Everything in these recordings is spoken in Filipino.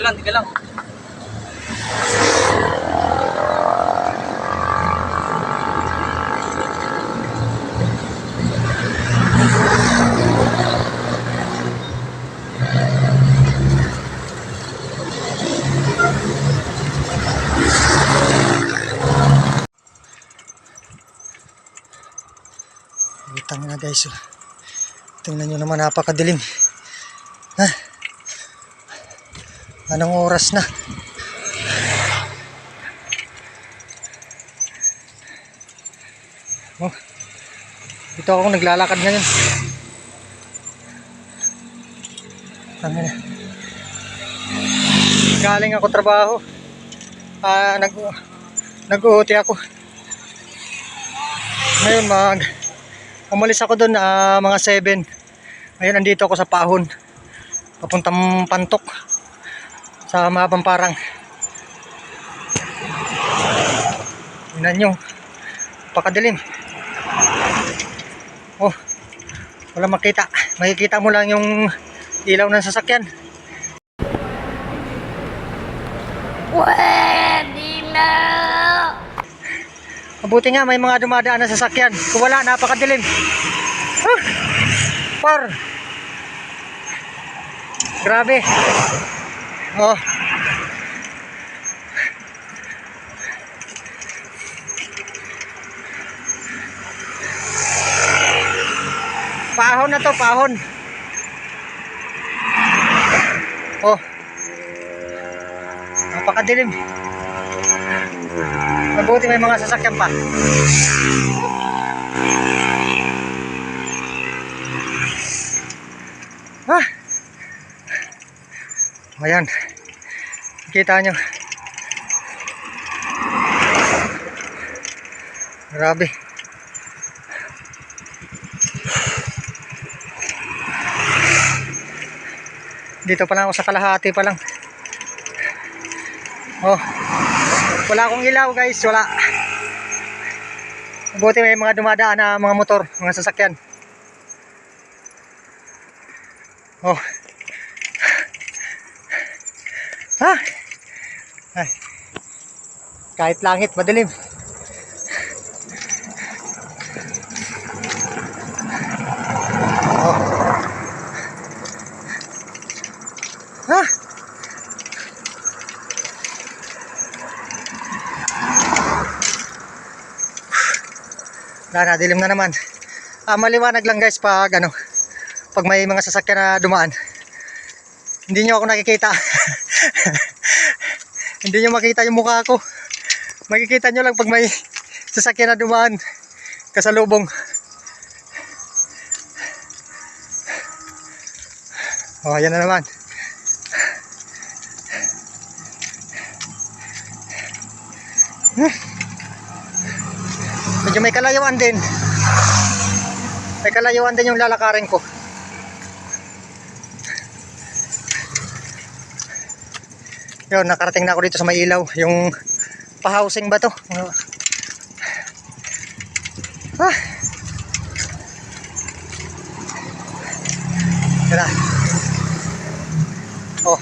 tiga lang, tiga lang. Utang na guys. Tingnan nyo naman napakadilim. Ha? Anong oras na? Oh. Dito ako naglalakad ngayon. Na? Galing ako trabaho. Ah, nag nag-uuti ako. Ngayon mag umalis ako doon ah, mga 7. Ngayon nandito ako sa Pahon. Papuntang Pantok. Sa Mabang Parang. Tingnan nyo. Pakadilim. Oh. Wala makita. Makikita mo lang yung ilaw ng sasakyan. Pwede na! Mabuti nga may mga dumadaan na sasakyan. Kung wala, napakadilim. Huh! Par! Grabe. Oh. Pahon na to, pahon. Oh. Napakadilim. Mabuti may mga sasakyan pa. Ah. Ayan. Kita nyo. Grabe. Dito pa lang ako sa kalahati pa lang. Oh. Wala akong ilaw guys, wala. Buti may mga dumadaan na mga motor, mga sasakyan. Oh. Ay. Kahit langit, madilim. Oh. Ha? Wala na, dilim na naman. Ah, maliwanag lang guys pag ano, pag may mga sasakyan na dumaan. Hindi nyo ako nakikita. Hindi nyo makita yung mukha ko. Makikita nyo lang pag may sasakyan na dumaan. Kasalubong. Oh, ayan na naman. Hmm. Medyo may kalayuan din. May kalayuan din yung lalakarin ko. Yun, nakarating na ako dito sa may ilaw. Yung pa-housing ba to? Ah. Tara. Oh.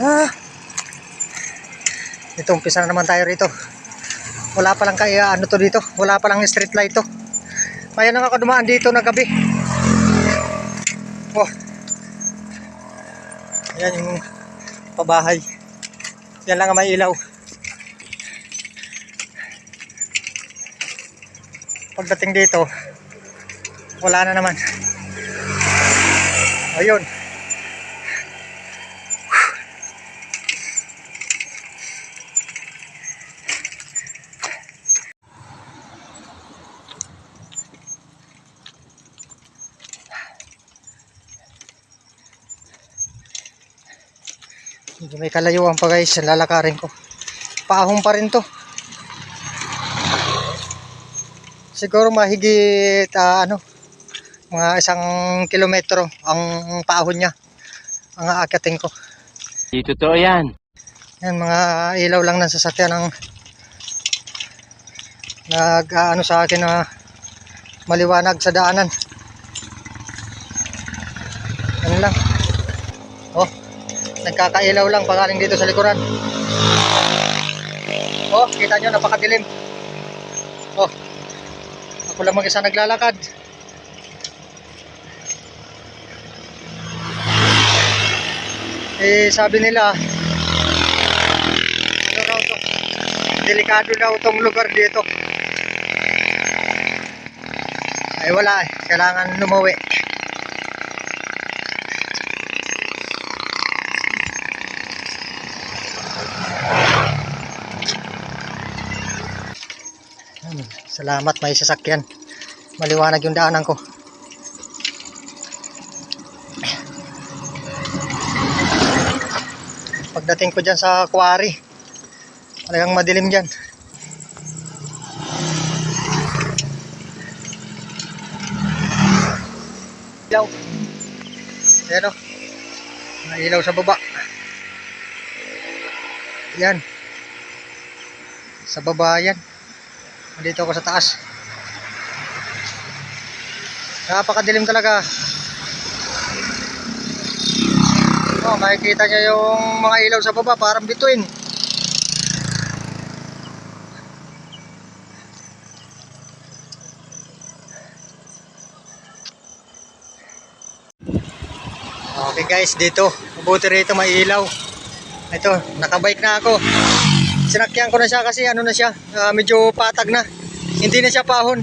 Ah. Ito, umpisa na naman tayo rito. Wala pa lang kaya ano to dito. Wala pa lang street light to. Kaya nang ako dumaan dito na gabi. Oh. Ayan yung pabahay. Yan lang ang may ilaw. Pagdating dito, wala na naman. Ayun. Medyo may kalayuan pa guys, lalakarin ko. Paahong pa rin to. Siguro mahigit ah, ano, mga isang kilometro ang paahon niya. Ang aakyatin ko. Di totoo yan. Yan, mga ilaw lang ng sasakyan ang nag ah, ano sa akin na maliwanag sa daanan. Ano lang. Oh, nagkakailaw lang pagaling dito sa likuran. Oh, kita nyo, napakadilim. Oh, ako lang mag-isa naglalakad. Eh, sabi nila, ano? Delikado daw tong lugar dito. Ay wala eh, kailangan lumuwi. Hmm, Salamat may sasakyan. Maliwanag yung daanan ko. Pagdating ko dyan sa quarry, talagang madilim dyan. Ilaw. Ayan o. Mga ilaw sa baba. Yan. Sa baba yan. Nandito ako sa taas. Napakadilim talaga. Oh, makikita niyo yung mga ilaw sa baba, parang bituin. Okay guys, dito. Mabuti rito may ilaw. Ito, nakabike na ako. Sinakyan ko na siya kasi ano na siya, ah, medyo patag na. Hindi na siya pahon.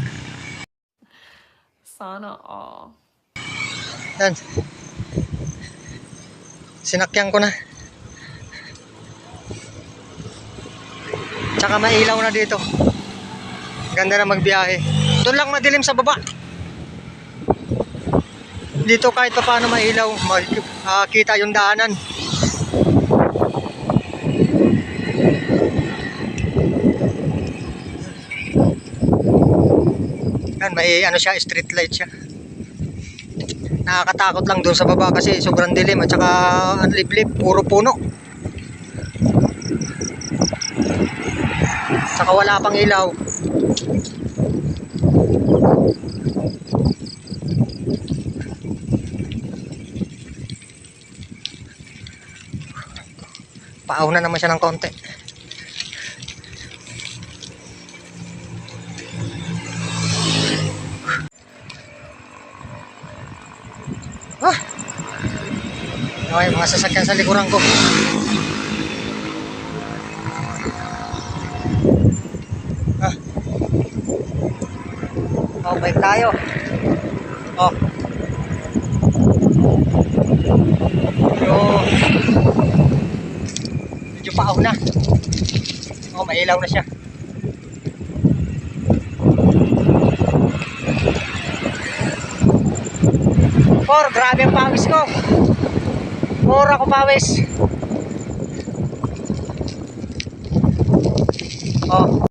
Sana all. Yan. Sinakyan ko na. Tsaka may ilaw na dito. Ganda na magbiyahe. Doon lang madilim sa baba. Dito kahit pa paano may ilaw, makikita yung daanan. May ano siya, street light siya nakakatakot lang doon sa baba kasi sobrang dilim at saka ang liblib, puro puno. Saka wala pang ilaw. Paaw na naman siya ng konti. Ah! Okay, mga sasakyan sa likuran ko. Ah. Oh, tayo. Oh. Medyo medyo paaw na. Oh, may ilaw na siya. Por, grabe ang pawis ko. Por ako pawis. Oh.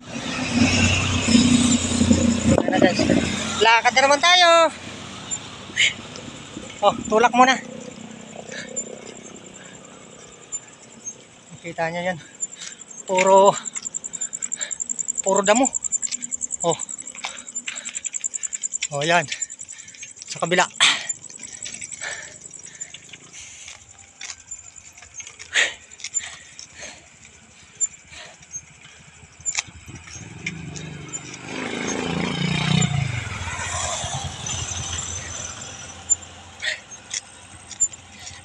Lakad na naman tayo. Oh, tulak muna. Kita niyo yan. Puro puro damo. Oh. Oh, yan. Sa kabila.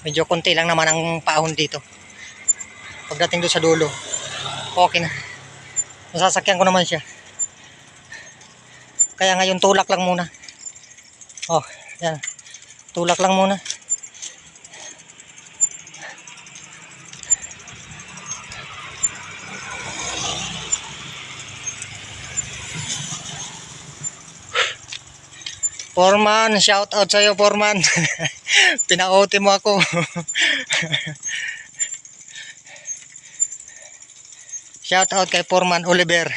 Medyo konti lang naman ang paahon dito. Pagdating doon sa dulo, okay na. Nasasakyan ko naman siya. Kaya ngayon tulak lang muna. Oh, yan. Tulak lang muna. Foreman, shout out sa'yo, Foreman. Pina-OT mo ako. shout out kay Foreman Oliver.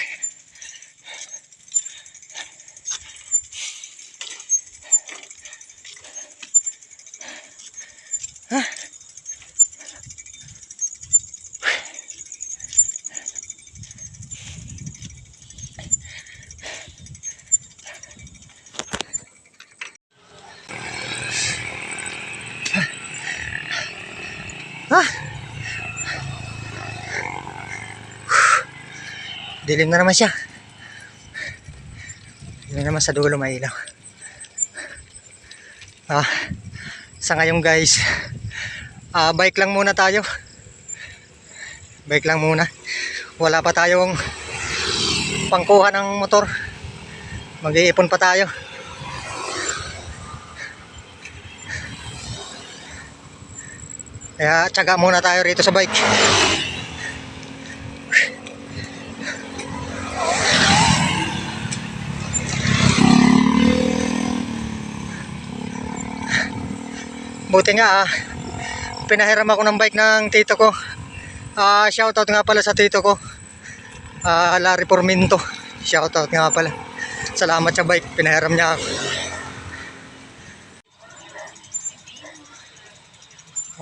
Dilim na naman siya. Dilim naman sa dulo may ilaw. Ah, sa ngayon guys, ah, bike lang muna tayo. Bike lang muna. Wala pa tayong pangkuha ng motor. Mag-iipon pa tayo. Kaya tsaga muna tayo rito sa bike. Buti nga ah, pinahiram ako ng bike ng tito ko. Ah, shoutout nga pala sa tito ko. Ah, Larry Porminto. Shoutout nga pala. Salamat sa bike, pinahiram niya ako.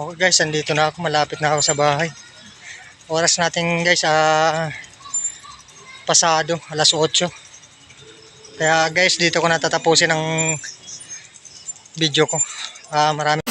Okay guys, andito na ako. Malapit na ako sa bahay. Oras natin guys, ah, pasado, alas 8. Kaya guys, dito ko natatapusin ang video ko. Ah, marami